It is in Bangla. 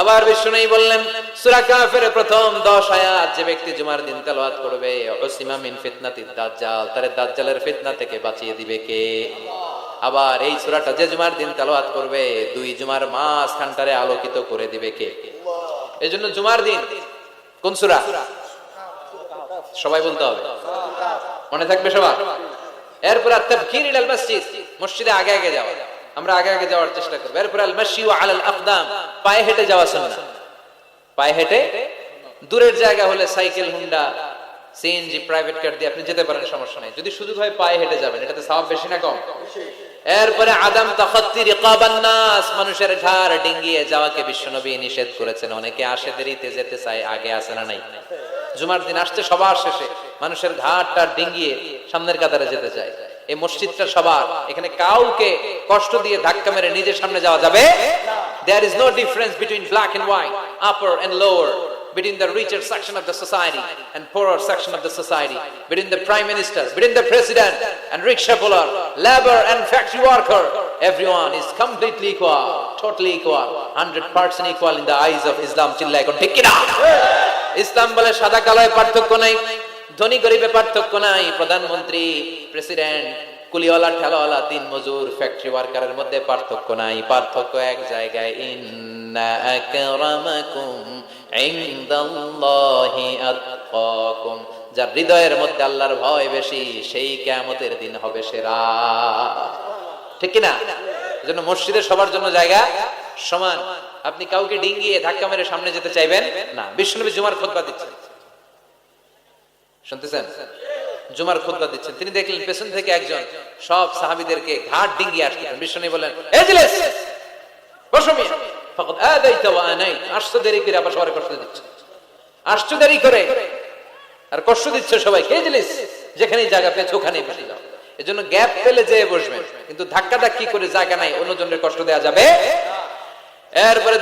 আবার বিষ্ণু বললেন, সূরা কাফের প্রথম 10 আয়াত যে ব্যক্তি জুমার দিন তেলাওয়াত করবে, উসিমা মিন ফিতনাতিদ দাজ্জাল, তারে দাজ্জালের ফিতনা থেকে বাঁচিয়ে দিবে কে? আবার এই সূরাটা যে জুমার দিন তেলাওয়াত করবে, দুই জুমার মাস খানটারে আলোকিত করে দিবে কে? এজন্য জুমার দিন কোন সূরা? সবাই বলতে হবে। মনে থাকবে সবার? এরপর তাফকির ইলাল মসজিদ, মসজিদে আগে আগে যাওয়া। আমরা আগে আগে যাওয়ার চেষ্টা করব। এরপর আল ওয়া আলাল আকদাম পায়ে হেঁটে যাওয়া সুন্নাহ। পায়ে হেঁটে দূরের জায়গা হলে cycle, Honda CNG private car দিয়ে আপনি যেতে পারেন, সমস্যা নাই। যদি শুধু হয় পায়ে হেঁটে যাবেন, এটাতে সওয়াব বেশি না কম? এরপরে আদম তাখাত্তি রিকাবান নাস, মানুষের ঘাড় ডিঙ্গিয়ে যাওয়াকে বিশ্বনবী নিষেধ করেছেন। অনেকে আসে দেরিতে যেতে চায়, আগে আসে না নাই। জুমার দিন আসতে সবার শেষে, মানুষের ঘাটটা ডিঙ্গিয়ে সামনের কাতারে যেতে চায়। এই মসজিদটা সবার এখানে কাউকে কষ্ট দিয়ে ধাক্কা মেরে নিজের সামনে যাওয়া যাবে there is no difference between black and white upper and lower between the richer section of the society and poorer section of the society, between the prime minister, between the president and rickshaw puller, labor and factory worker. Everyone is completely equal, totally equal, 100% equal in the eyes of Islam. ইসলাম বলে সাদা কালোয় পার্থক্য নাই ধনী গরিবে পার্থক্য নাই, প্রধানমন্ত্রী, প্রেসিডেন্ট, কুলিওয়ালা, ঠেলাওয়ালা, তিন মজুর, ফ্যাক্টরি ওয়ার্কারের মধ্যে পার্থক্য নাই। পার্থক্য এক জায়গায়, ইন্না আকরামাকুম ইনদাল্লাহি আতকাকুম। যার হৃদয়ের মধ্যে আল্লাহর ভয় বেশি, সেই কিয়ামতের দিন হবে সেরা। ঠিক কি না এজন্য মসজিদে সবার জন্য জায়গা সমান। আপনি কাউকে ডিঙ্গিয়ে ধাক্কা মেরে সামনে যেতে চাইবেন না। বিষ্ণুনবী জুমার খুতবা দিচ্ছেন। শুনতেছেন? জুমার খুতবা দিচ্ছেন। তিনি দেখলেন পেছন থেকে একজন, সব সাহাবীদেরকে ঘাট ডিঙ্গিয়ে আসতেছেন। বিষ্ণু বলেন দেরি করে আর কষ্ট এজলিস যেখানেই জায়গা ওখানেই বসে গ্যাপ যেয়ে কিন্তু ধাক্কা ধাক্কি করে জায়গা নাই কষ্ট যাবে এরপরে